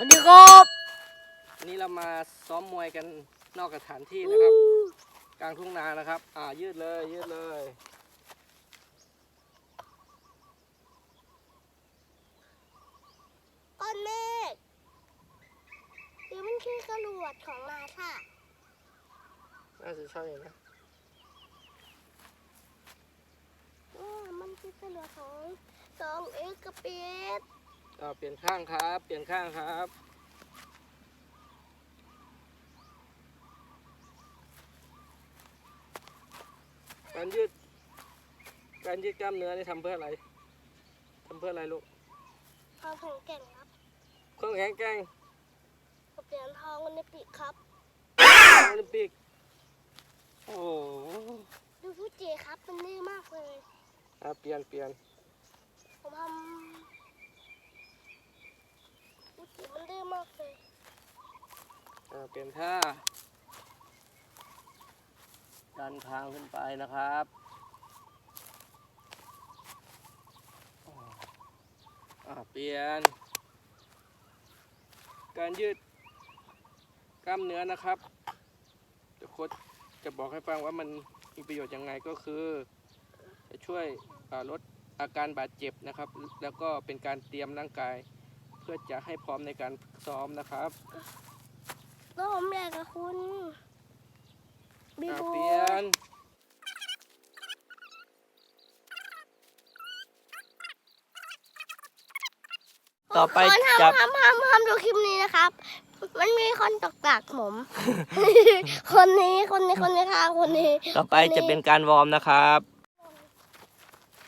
สวัสดีครับวันนี้เรามาซ้อมมวยกันนอกสถานที่นะครับ กลางทุ่งนานะครับ อ่ายืดเลยยืดเลยก้อนเมฆหรือมันคือกระรวดของนาซาน่าจะใช่นะว่ามันคือกระรวดของสองเอกระเป็ด อ่าเปลี่ยนข้างครับ เปลี่ยนข้างครับการยืด การยืดกล้ามเนื้อนี่ทำเพื่ออะไรทำเพื่ออะไรลูกความแข็งแกร่งครับเครื่องแข็งแกร่งกับเหรียญทองโอลิมปิกครับโอลิมปิกโอ้โหดูผู้เจครับมันดื้อมากเลยอะเปลี่ยนเปลี่ยนผมทำผู้เจมันดื้ อมากเลยอ่าเปลี่ยนท่า ดันทางขึ้นไปนะครับอ่าเปลี่ยน การยืดกล้ามเนื้อนะครับเดี๋ยวโค้ชจะบอกให้ฟังว่ามันมีประโยชน์ยังไงก็คือ จะช่วยลดอาการบาดเจ็บนะครับ แล้วก็เป็นการเตรียมร่างกาย พื่อจะให้พร้อมในการฝึกซ้อมนะครับแล้วผมอยากกับคุณบีอ่าบูเปลี่ยน ต่อไปคนจับทำทำทำทำดูคลิปนี้นะครับ มันมีคนตกตากผม คนนี้คนนี้คนนี้ค่ะคนนี้ต่อไปจะเป็นการวอร์มนะครับ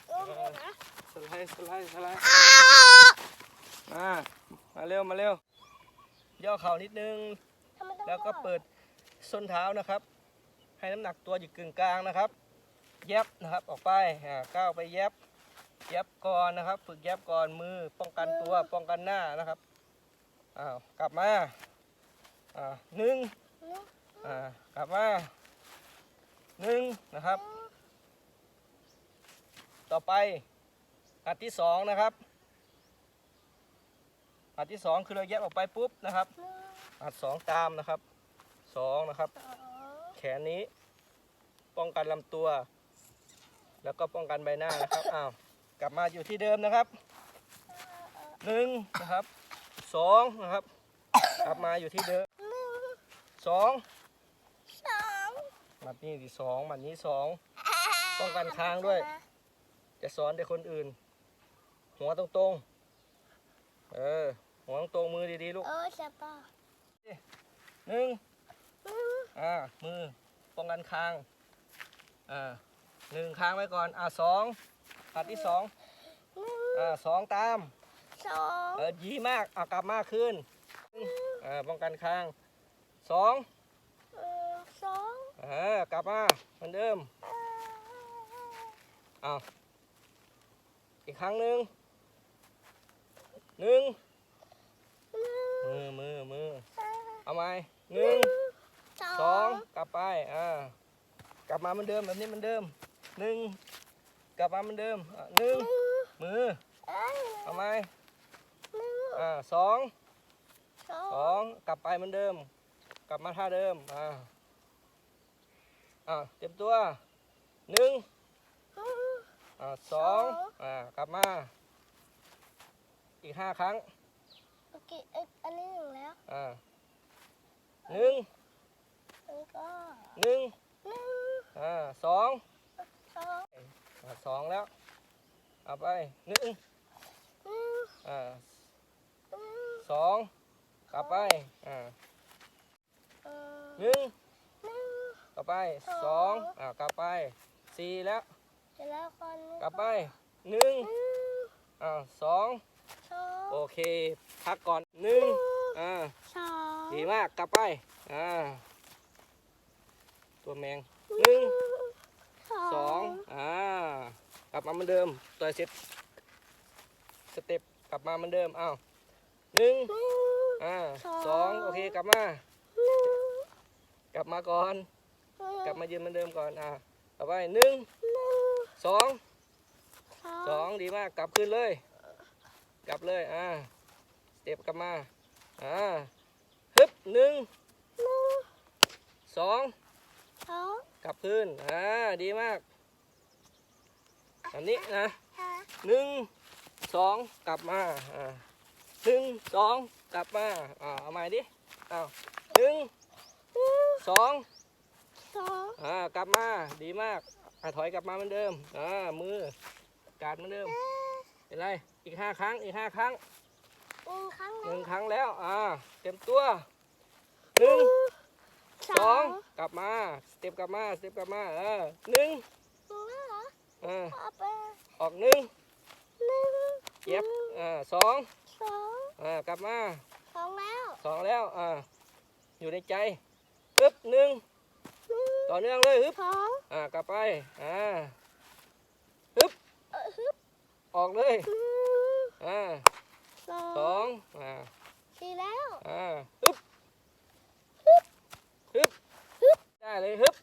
เออเดี๋ยวนะสไลด์สไลด์สไลด์ อ้าวมา มาเร็วมาเร็ว ย่อเข่านิดนึงทำไมต้องแล้วก็เปิดส้นเท้านะครับ ให้น้ำหนักตัวอยู่กึ่งกลางนะครับเย็บนะครับออกไปอ่าก้าวไปเย็บเย็บก่อนนะครับ ฝึกเย็บก่อนมือป้องกันตัวป้องกันหน้านะครับอ้าวกลับมาอ่าหนึ่งอ่ากลับมาหนึ่งนะครับ ต่อไปอัดที่สองนะครับ อัดที่สองคือเราแยกออกไปปุ๊บนะครับอัดสองตามนะครับสองนะครับ แขนนี้ป้องกันลำตัว แล้วก็ป้องกันใบหน้านะครับอ้าวกลับมาอยู่ที่เดิมนะครับหนึ่งนะครับสองนะครับ กลับมาอยู่ที่เดิมสองสองหมัดนี้ที่สองหมัดนี้สองป้องกันค้างด้วย จะสอนเด็กคนอื่น หัวตรงๆ เออ หัวตรงๆมือดีๆลูกเออจะป่ะหนึ่งอ่ามือป้องกันค้างอ่าหนึ่งค้างไว้ก่อนอ่าสองอัดที่สองอ่าสองตามสองเออยีมากอ่ากลับมากขึ้นอ่าป้องกันค้างสองเออสองอ่ากลับมาเหมือนเดิมอ้าวอีกครั้งหนึ่งหนึ่ง มือมือมือเอาไหมหนึ่งสอสองงกลับไปอ่ากลับมาเหมือนเดิมแบบนี้เหมือนเดิมหนึ่งกลับมาเหมือนเดิมอะหนึ่งมือเอ้ยเอาไหมหนึ่งอ่าสองสอสองงกลับไปเหมือนเดิม กลับมาท่าเดิมอ่าอ่าเตรียมตัวหนึ่งอ่าสองอ่ากลับมา อีกห้าครั้ง โอเคเอ้ยอันนี้หนึ่งแล้ว อ่าหนึ่งแล้วก็หนึ่งหนึ่งอ่าสองสองอ่าสองแล้ว เอาไปหนึ่งหนึ่งอ่าหนึ่งสองกลับไปอ่าเออหนึ่งหนึ่งกลับไปสองอ่ากลับไปสี่แล้วเสร็จแล้วคนนี้กลับไปหนึ่งหนึ่งอ่าสองสอง โอเค พักก่อนหนึ่งอ่าสองดีมากกลับไปอ่าตัวแมงหนึ่งสองอ่ากลับมาเหมือนเดิมต่อยเสร็จสเต็ปกลับมาเหมือนเดิมอ้าวหนึ่งหนึ่งอ่าสองโอเคกลับมาหนึ่งกลับมาก่อนหนึ่งกลับมายืนเหมือนเดิมก่อนอ่าต่อไปหนึ่งหนึ่งสองสองสองดีมากกลับขึ้นเลย กลับเลยอ่าส เต็ปกลับมาอ่าฮึบหนึ่งสองสองกลับพื้นอ่าดีมากอันนี้นะหนึ่งสองกลับมาอ่าหนึ่งสองกลับมาอ่าเอาใหม่ดิเอาหนึ่งหนึ่งสองสองอ่ากลับมาดีมากอ่าถอยกลับมาเหมือนเดิมอ่ามือการดเหมือนเดิมเป็นไรอีกห้าครั้งอีกห้าครั้ง นึ่งครั้งหนะนึ่งครั้งแล้ว อ่า เต็มตัวหนึ่งสองกลับมา สเต็ปกลับมา สเต็ปกลับมาเออหนึ่งหนึ่งแล้วเหรอเออเอาไปออกหนึ่งหนึ่งเย็บอ่าสองสองอ่ากลับมาสองแล้วสองแล้ว อ่า อยู่ในใจฮึบหนึ่งหนึ่งต่อเนื่องเลยฮึบสองอ่ากลับไป อ่าฮึบเออฮึบออกเลยหนึ่งอ่าส อสองงอ่าสี่แล้ว อ่าฮึบฮึบฮึบได้เลยฮึบ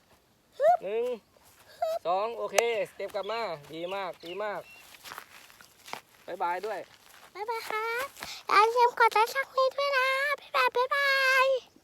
หนึ่งสองโอเคสเต็ปกลับมาดีมากดีมากบายบายด้วย บ๊ายบายครับอย่าลืมกดไลค์ช่องนี้ด้วยนะบ๊ายบายบ๊ายบาย